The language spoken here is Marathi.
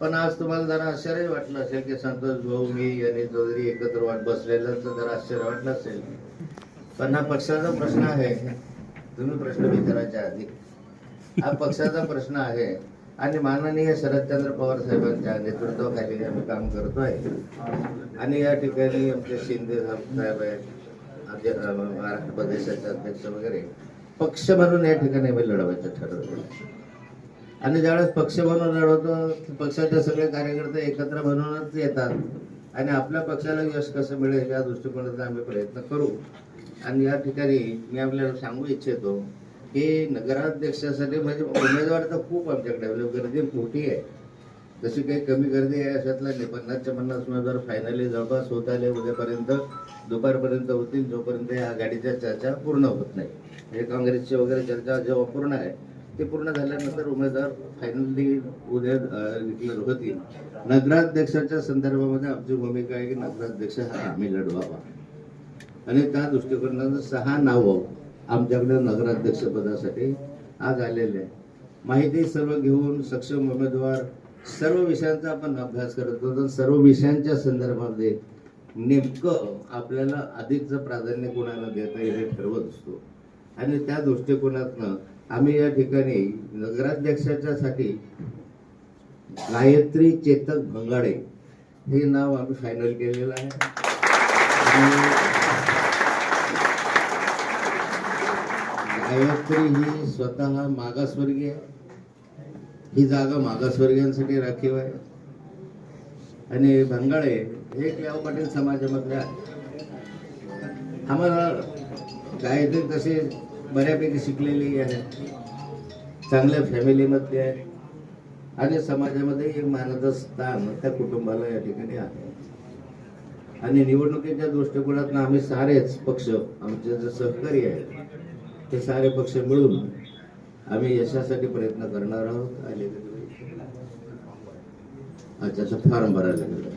पण आज तुम्हाला जरा आश्चर्य वाटलं असेल की संतोष भाऊ मी आणि चौधरी एकत्र वाट तर जरा आश्चर्य वाटलं असेल. पण हा पक्षाचा प्रश्न आहे. तुम्ही प्रश्न विचारायच्या आधी. हा पक्षाचा प्रश्न आहे आणि माननीय शरदचंद्र पवार साहेबांच्या नेतृत्वाखाली आम्ही काम करतो आहे आणि या ठिकाणी आमचे शिंदे साहेब आहेत महाराष्ट्र प्रदेशाचे अध्यक्ष वगैरे पक्ष म्हणून या ठिकाणी आम्ही लढवायचं ठरवलं आणि ज्यावेळेस पक्ष बनवून लढवतो पक्षाचे सगळे कार्यकर्ते एकत्र बनवूनच येतात. आणि आपल्या पक्षाला यश कसं मिळेल या दृष्टिकोनातून आम्ही प्रयत्न करू. आणि या ठिकाणी मी आपल्याला सांगू इच्छितो की नगराध्यक्षासाठी म्हणजे उमेदवार तर खूप आमच्याकडे गर्दी मोठी आहे. जशी काही कमी गर्दी आहे अशातला नाही पन्नासच्या पन्नास उमेदवार फायनली जवळपास होत आले उद्यापर्यंत दुपारपर्यंत होतील जोपर्यंत या गाडीच्या चर्चा पूर्ण होत नाही. हे काँग्रेसची वगैरे चर्चा जेव्हा पूर्ण आहे ते पूर्ण झाल्यानंतर उमेदवार फायनली उद्या डिक्लेअर होतील. नगराध्यक्षाच्या संदर्भामध्ये आमची भूमिका आहे की नगराध्यक्ष हा आम्ही लढवावा. आणि त्या दृष्टिकोनानं सहा नावं आमच्याकडे नगराध्यक्ष पदासाठी आज आलेले आहे माहिती सर्व घेऊन सक्षम उमेदवार सर्व विषयांचा आपण अभ्यास करत होतो सर्व विषयांच्या संदर्भामध्ये नेमकं आपल्याला अधिकचं प्राधान्य कोणाला देता येईल हे ठरवत असतो. आणि त्या दृष्टिकोनातनं आम्ही या ठिकाणी नगराध्यक्षाच्यासाठी गायत्री चेतक भंगाडे हे नाव आम्ही फायनल केलेलं आहे. गायत्री ही स्वतः मागासवर्गीय ही जागा मागासवर्गीयांसाठी राखीव आहे. आणि भंगाळे हे एक पाटील समाजामधल्या आम्हाला गायत्री तसे बऱ्यापैकी शिकलेली आहेत. चांगल्या फॅमिलीमधली आहे आणि समाजामध्ये एक मानाचं स्थान त्या कुटुंबाला या ठिकाणी आहे. आणि निवडणुकीच्या दृष्टिकोनातून आम्ही सारेच पक्ष आमचे जे सहकारी आहेत ते सारे पक्ष मिळून आम्ही यशासाठी प्रयत्न करणार आहोत. आणि अच्छा फॉर्म भरायला गेलो.